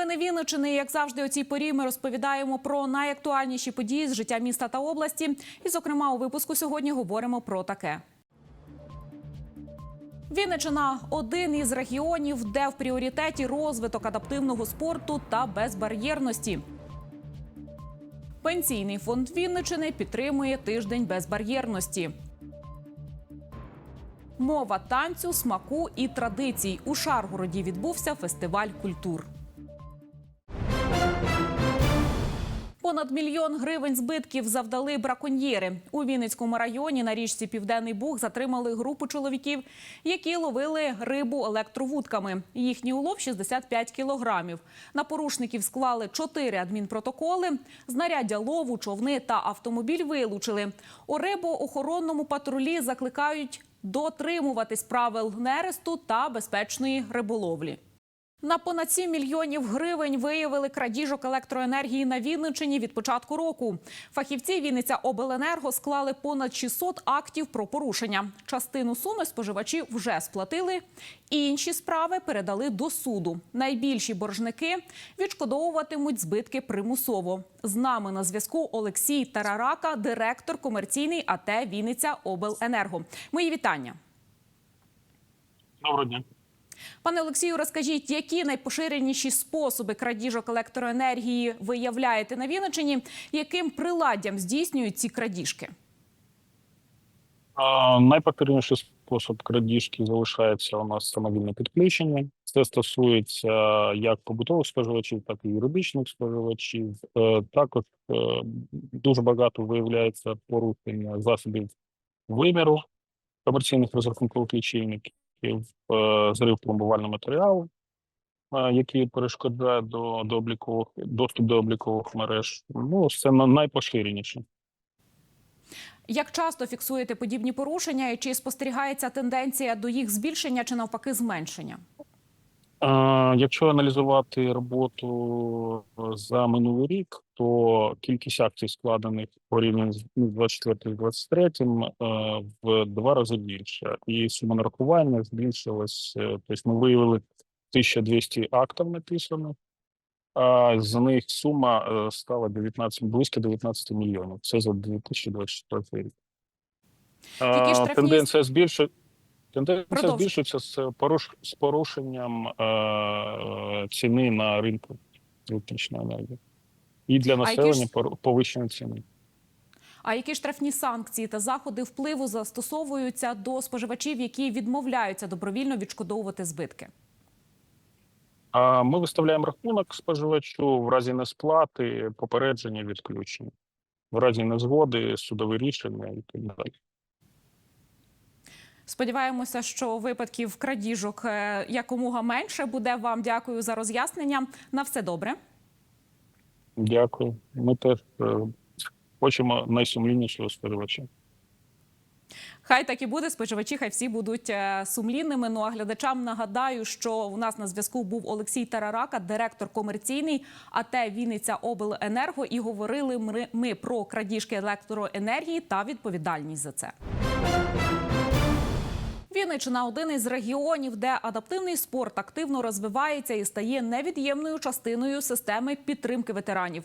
Новини Вінничини. Як завжди, у цій порі ми розповідаємо про найактуальніші події з життя міста та області. І, зокрема, у випуску сьогодні говоримо про таке. Вінничина один із регіонів, де в пріоритеті розвиток адаптивного спорту та безбар'єрності. Пенсійний фонд Вінничини підтримує тиждень безбар'єрності. Мова танцю, смаку і традицій. У Шаргороді відбувся фестиваль культур. Понад мільйон гривень збитків завдали браконьєри. У Вінницькому районі на річці Південний Буг затримали групу чоловіків, які ловили рибу електровудками. Їхній улов 65 кілограмів. На порушників склали чотири адмінпротоколи. Знаряддя лову, човни та автомобіль вилучили. У рибоохоронному патрулі закликають дотримуватись правил нересту та безпечної риболовлі. На понад 7 мільйонів гривень виявили крадіжок електроенергії на Вінниччині від початку року. Фахівці Вінниця Обленерго склали понад 600 актів про порушення. Частину суми споживачі вже сплатили. Інші справи передали до суду. Найбільші боржники відшкодовуватимуть збитки примусово. З нами на зв'язку Олексій Тарарака, директор комерційний АТ Вінниця Обленерго. Мої вітання. Доброго дня. Пане Олексію, розкажіть, які найпоширеніші способи крадіжок електроенергії ви являєте на Вінниччині? Яким приладдям здійснюють ці крадіжки? А, Найпопулярніший спосіб крадіжки залишається у нас самовільне підключення. Це стосується як побутових споживачів, так і юридичних споживачів. Е, Також е, дуже багато виявляється порушення засобів виміру комерційних розрахункових лічильників, е, зрив пломбувального матеріалу, е, який перешкоджає до, до облікових доступ до облікових мереж. Ну, це найпоширеніше. Як часто фіксуєте подібні порушення, і чи спостерігається тенденція до їх збільшення чи навпаки зменшення? Е, Якщо аналізувати роботу за минулий рік, то кількість акцій, складених порівняно з 24-23, е, в два рази більше. І сума нарахування збільшилась. е, Тобто ми виявили 1200 актів написаних, а з них сума е, стала 19, близько 19 мільйонів. Це за 2024 рік. Штрафні- Тенденція збільшує. Тенденція збільшується з поруш з порушенням е, ціни на ринку електричної енергії. І для населення ж- пору- повищення ціни. А які штрафні санкції та заходи впливу застосовуються до споживачів, які відмовляються добровільно відшкодовувати збитки? А ми виставляємо рахунок споживачу в разі несплати, попередження відключення, в разі незгоди, судове рішення і так далі. Сподіваємося, що випадків крадіжок е, якомога менше буде. Вам дякую за роз'яснення. На все добре. Дякую. Ми теж е, хочемо найсумліннішого споживача. Хай так і буде. Споживачі, хай всі будуть е, сумлінними. Ну а глядачам нагадаю, що у нас на зв'язку був Олексій Тарарака, директор комерційний АТ Вінниця Обленерго. І говорили ми- про крадіжки електроенергії та відповідальність за це. Вінниччина – один із регіонів, де адаптивний спорт активно розвивається і стає невід'ємною частиною системи підтримки ветеранів.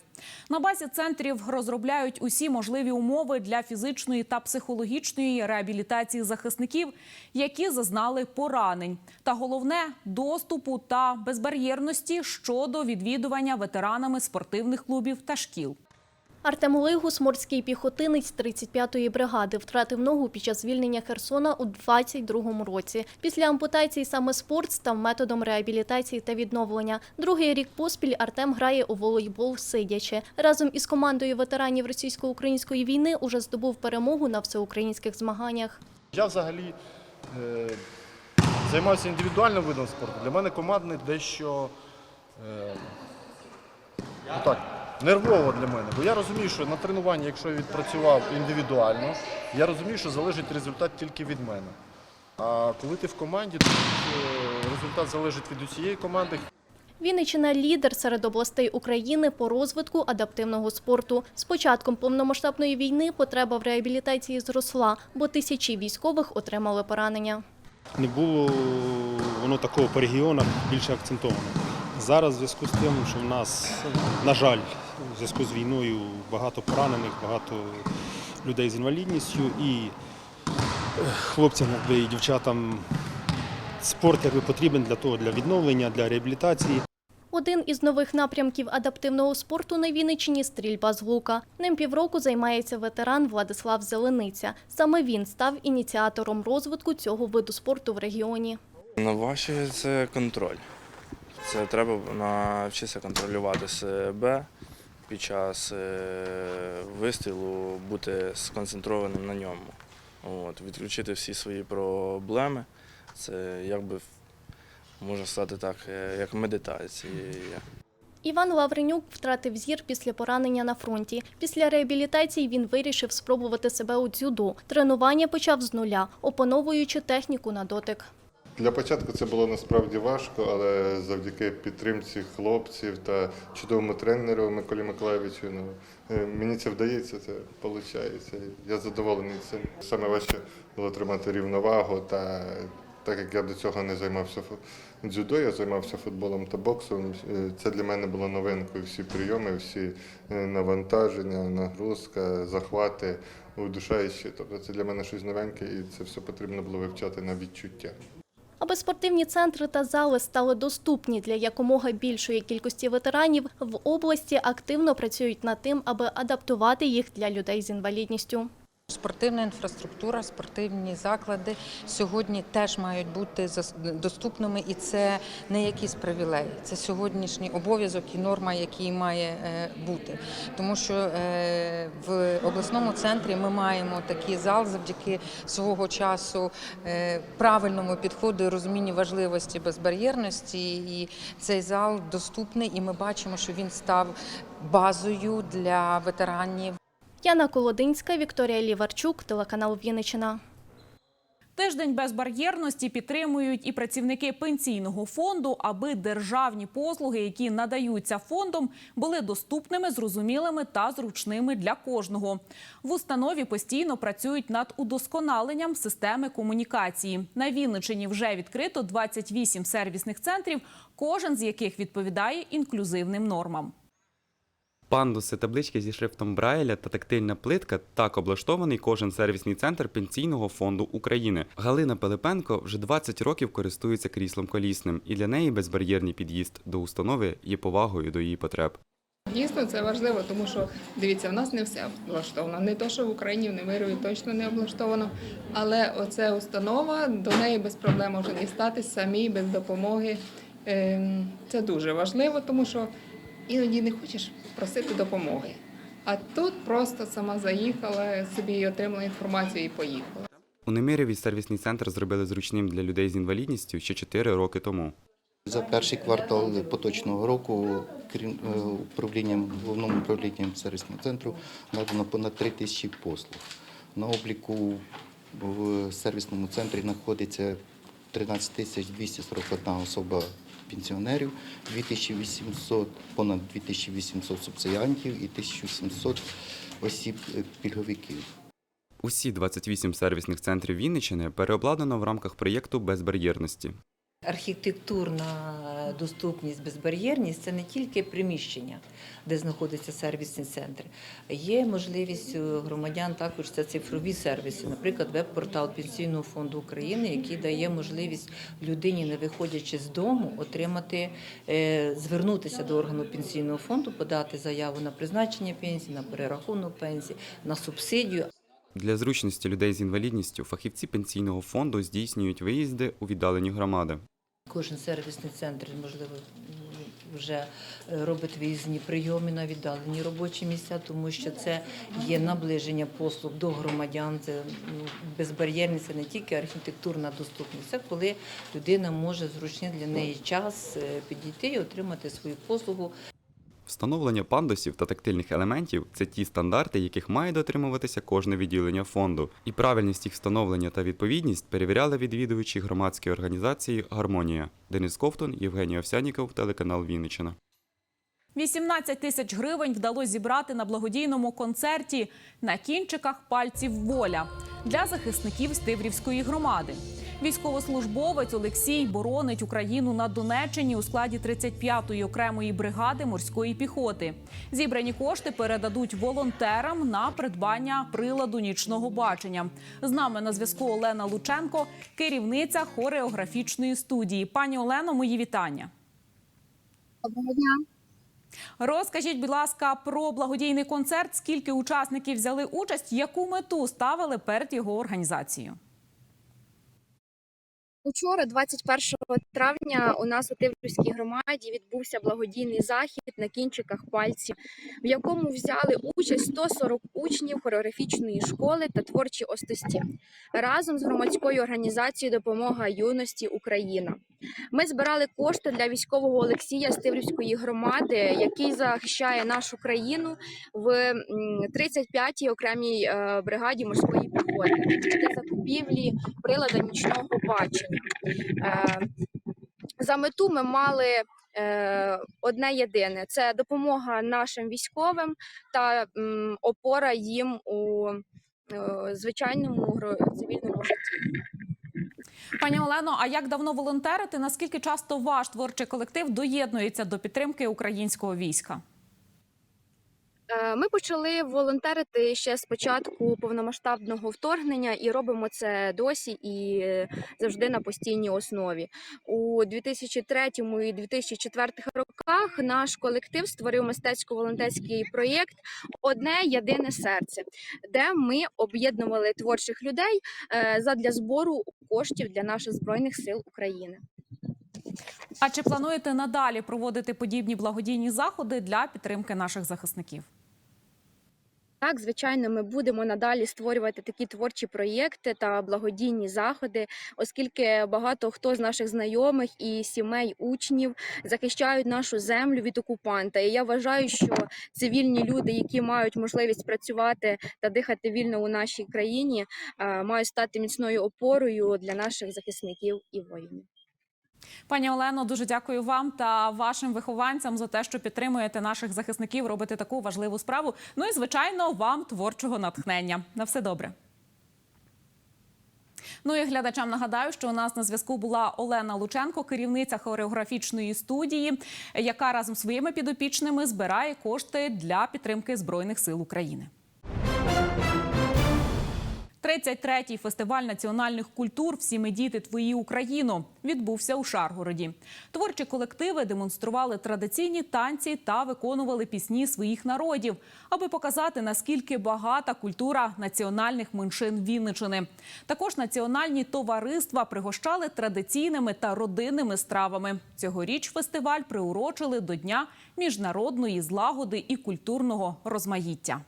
На базі центрів розробляють усі можливі умови для фізичної та психологічної реабілітації захисників, які зазнали поранень. Та головне доступу та безбар'єрності щодо відвідування ветеранами спортивних клубів та шкіл. Артем Лигус, морський піхотинець 35-ї бригади, втратив ногу під час звільнення Херсона у 22-му році. Після ампутації саме спорт став методом реабілітації та відновлення. Другий рік поспіль Артем грає у волейбол сидячи. Разом із командою ветеранів російсько-української війни уже здобув перемогу на всеукраїнських змаганнях. Я взагалі е, займаюся індивідуальним видом спорту. Для мене командний дещо е, так, нервово для мене. Бо я розумію, що на тренуванні, якщо я відпрацював індивідуально, я розумію, що залежить результат тільки від мене. А коли ти в команді, то е, результат залежить від усієї команди. Вінниччина – лідер серед областей України по розвитку адаптивного спорту. З початком повномасштабної війни потреба в реабілітації зросла, бо тисячі військових отримали поранення. не було воно такого по регіонах більше акцентовано. Зараз в зв'язку з тим, що в нас, на жаль, в зв'язку з війною багато поранених, багато людей з інвалідністю і е, хлопцям і дівчатам спорт якби, потрібен для того, для відновлення, для реабілітації. Один із нових напрямків адаптивного спорту на Вінниччині – стрільба з лука. Ним півроку займається ветеран Владислав Зелениця. Саме він став ініціатором розвитку цього виду спорту в регіоні. Найважче це контроль. Це треба навчитися контролювати себе під час е, вистрілу, бути сконцентрованим на ньому. От, відключити всі свої проблеми. Це якби можна сказати так, е, як медитація. Іван Лавренюк втратив зір після поранення на фронті. Після реабілітації він вирішив спробувати себе у дзюдо. Тренування почав з нуля, опановуючи техніку на дотик. Для початку це було насправді важко, але завдяки підтримці хлопців та чудовому тренеру Миколі Миколаєвичу, ну, е, мені це вдається, це виходить. Я задоволений цим. Саме важче було тримати рівновагу, та так як я до цього не займався дзюдо, я займався футболом та боксом. е, Це для мене було новинкою. Всі прийоми, всі е, навантаження, нагрузка, захвати удушаючі. Тобто це для мене щось новеньке, і це все потрібно було вивчати на відчуття. Аби спортивні центри та зали стали доступні для якомога більшої кількості ветеранів, в області активно працюють над тим, аби адаптувати їх для людей з інвалідністю. Спортивна інфраструктура, спортивні заклади сьогодні теж мають бути доступними, і це не якийсь привілей. Це сьогоднішній обов'язок і норма, який має е, бути. Тому що е, в обласному центрі ми маємо такий зал завдяки свого часу е, правильному підходу і розумінню важливості безбар'єрності. І цей зал доступний, і ми бачимо, що він став базою для ветеранів. Яна Колодинська, Вікторія Ліварчук, телеканал Вінниччина. Тиждень безбар'єрності підтримують і працівники пенсійного фонду, аби державні послуги, які надаються фондом, були доступними, зрозумілими та зручними для кожного. В установі постійно працюють над удосконаленням системи комунікації. На Вінничині вже відкрито 28 сервісних центрів, кожен з яких відповідає інклюзивним нормам. Пандуси, таблички зі шрифтом Брайля та тактильна плитка так облаштований кожен сервісний центр Пенсійного фонду України. Галина Пилипенко вже 20 років користується кріслом колісним, і для неї безбар'єрний під'їзд до установи є повагою до її потреб. Дійсно, це важливо, тому що дивіться, в нас не все влаштовано. Не то, що в Україні в Немирові точно не облаштовано, але оце установа, до неї без проблем може дістатись самі, без допомоги. Ем, Це дуже важливо, тому що іноді не хочеш просити допомоги. А тут просто сама заїхала, собі отримала інформацію і поїхала. У Немиреві сервісний центр зробили зручним для людей з інвалідністю ще 4 роки тому. За перший квартал поточного року крім е, управлінням головним управлінням сервісного центру надано понад 3 тисячі послуг. На обліку в сервісному центрі знаходиться 13 тисяч 241 особа пенсіонерів, 2800, понад 2800 субсидіантів і 1700 осіб е, пільговиків. Усі 28 сервісних центрів Вінниччини переобладнано в рамках проєкту безбар'єрності. Архітектурна доступність, безбар'єрність це не тільки приміщення, де знаходиться сервісний центр. Є можливість у громадян також це цифрові сервіси, наприклад, веб-портал Пенсійного фонду України, який дає можливість людині, не виходячи з дому, отримати, е, звернутися до органу пенсійного фонду, подати заяву на призначення пенсії, на перерахунок пенсії, на субсидію. Для зручності людей з інвалідністю фахівці пенсійного фонду здійснюють виїзди у віддалені громади. Кожен сервісний центр, можливо, вже е, робить виїзні прийоми на віддалені робочі місця, тому що це є наближення послуг до громадян. Це ну, безбар'єрність, це не тільки архітектурна доступність, це коли людина може зручний для неї час е, підійти і отримати свою послугу Встановлення пандусів та тактильних елементів це ті стандарти, яких має дотримуватися кожне відділення фонду. І правильність їх встановлення та відповідність перевіряли відвідувачі громадської організації Гармонія. Денис Ковтун, Євгеній Овсяніков, телеканал Вінниччина. 18 тисяч гривень вдалося зібрати на благодійному концерті на кінчиках пальців воля для захисників Стиврівської громади. Військовослужбовець Олексій боронить Україну на Донеччині у складі 35-ї окремої бригади морської піхоти. Зібрані кошти передадуть волонтерам на придбання приладу нічного бачення. З нами на зв'язку Олена Лученко, керівниця хореографічної студії. Пані Олено, мої вітання. Доброго дня. Розкажіть, будь ласка, про благодійний концерт. Скільки учасників взяли участь? Яку мету ставили перед його організацією? Учора, 21 травня, у нас у Тиврівській громаді відбувся благодійний захід на кінчиках пальців, в якому взяли участь 140 учнів хореографічної школи та творчі остості разом з громадською організацією Допомога юності Україна. Ми збирали кошти для військового Олексія з Тиврівської громади, який захищає нашу країну в 35-й окремій е, бригаді морської піхоти для закупівлі прилада нічного бачення. Е, За мету ми мали е, одне єдине: це допомога нашим військовим та опора їм у звичайному цивільному житті. Пані Олено, а як давно волонтерити? Наскільки часто ваш творчий колектив доєднується до підтримки українського війська? Е, Ми почали волонтерити ще з початку повномасштабного вторгнення і робимо це досі і е, завжди на постійній основі. У 2003 і 2004 роках наш колектив створив мистецько-волонтерський проєкт Одне єдине серце, де ми об'єднували творчих людей е, задля збору коштів для наших збройних сил України. А чи плануєте надалі проводити подібні благодійні заходи для підтримки наших захисників? Так, звичайно, ми будемо надалі створювати такі творчі проєкти та благодійні заходи, оскільки багато хто з наших знайомих і сімей учнів захищають нашу землю від окупанта. І я вважаю, що цивільні люди, які мають можливість працювати та дихати вільно у нашій країні, мають стати міцною опорою для наших захисників і воїнів. Пані Олено, дуже дякую вам та вашим вихованцям за те, що підтримуєте наших захисників, робите таку важливу справу. Ну і звичайно, вам творчого натхнення. На все добре. Ну і глядачам нагадаю, що у нас на зв'язку була Олена Лученко, керівниця хореографічної студії, яка разом з своїми підопічними збирає кошти для підтримки збройних сил України. 33-й фестиваль національних культур Всі ми діти твої Україно відбувся у Шаргороді. Творчі колективи демонстрували традиційні танці та виконували пісні своїх народів, аби показати наскільки багата культура національних меншин Вінничини. Також національні товариства пригощали традиційними та родинними стравами. Цьогоріч фестиваль приурочили до Дня міжнародної злагоди і культурного розмаїття.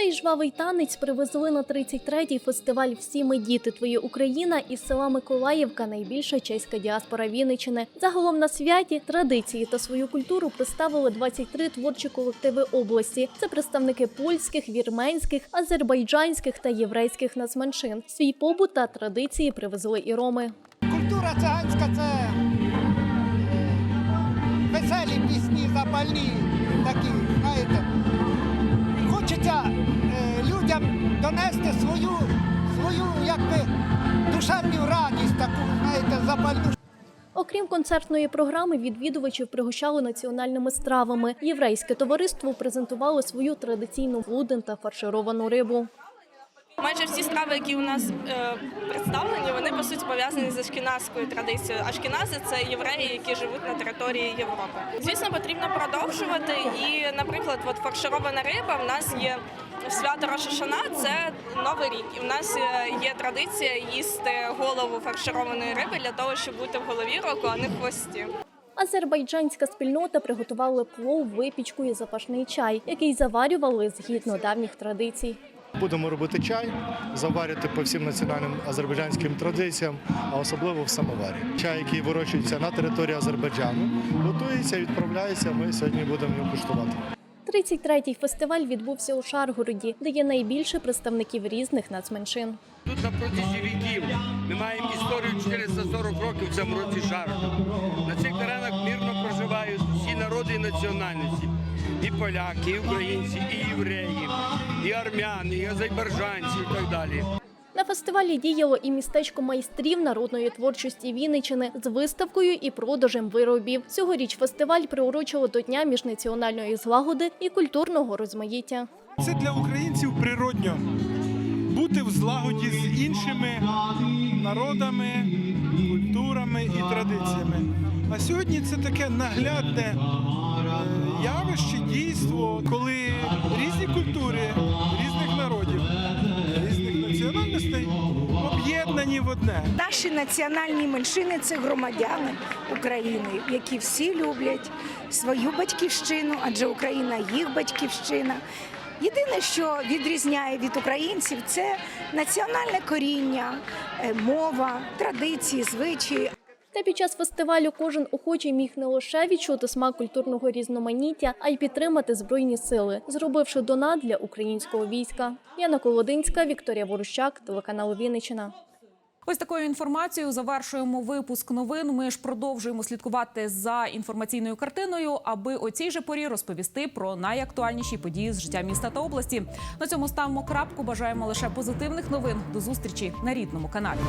Цей жвавий танець привезли на 33-й фестиваль Всі ми діти твої Україна із села Миколаївка, найбільша чеська діаспора Вінничини. Загалом на святі традиції та свою культуру представили 23 творчі колективи області. Це представники польських, вірменських, азербайджанських та єврейських нацменшин. Свій побут та традиції привезли і роми. Культура циганська це е, веселі пісні, запальні такі, знаєте. Хочеться донести свою, свою якби, душевну радість таку, знаєте, запальну. Окрім концертної програми, відвідувачів пригощали національними стравами. Єврейське товариство презентувало свою традиційну лудин та фаршировану рибу. Майже всі страви, які у нас е, представлені, вони по суті пов'язані з ашкеназською традицією. Ашкенази це євреї, які живуть на території Європи. Звісно, потрібно продовжувати. І, наприклад, от фарширована риба в нас є свято Рошашана, це новий рік. І в нас е, є традиція їсти голову фаршированої риби для того, щоб бути в голові року, а не в хвості. Азербайджанська спільнота приготувала плов, випічку і запашний чай, який заварювали згідно давніх традицій. Будемо робити чай, заварювати по всім національним азербайджанським традиціям, а особливо в самоварі. Чай, який вирощується на території Азербайджану, готується відправляється. Ми сьогодні будемо його куштувати. 33-й фестиваль відбувся у Шаргороді, де є найбільше представників різних нацменшин. Тут на протязі віків ми маємо історію 440 років в цьому році Шаргороду. На цих теренах мирно проживають всі народи і національності. І поляки, і українці, і євреї, і армяни, і азербайджанці, і так далі. На фестивалі діяло і містечко майстрів народної творчості Вінничини з виставкою і продажем виробів. Цьогоріч фестиваль приурочило до Дня міжнаціональної злагоди і культурного розмаїття. Це для українців природньо бути в злагоді з іншими народами, культурами і традиціями. А сьогодні це таке наглядне е, явище, дійство, коли різні культури, різних народів, різних національностей об'єднані в одне. Наші національні меншини це громадяни України, які всі люблять свою батьківщину, адже Україна їх батьківщина. Єдине, що відрізняє від українців, це національне коріння, е, мова, традиції, звичаї. Та під час фестивалю кожен охочий міг не лише відчути смак культурного різноманіття, а й підтримати збройні сили, зробивши донат для українського війська. Яна Колодинська, Вікторія Ворущак, телеканал Вінниччина. Ось такою інформацією завершуємо випуск новин. Ми ж продовжуємо слідкувати за інформаційною картиною, аби о цій же порі розповісти про найактуальніші події з життя міста та області. На цьому ставимо крапку. Бажаємо лише позитивних новин. До зустрічі на рідному каналі.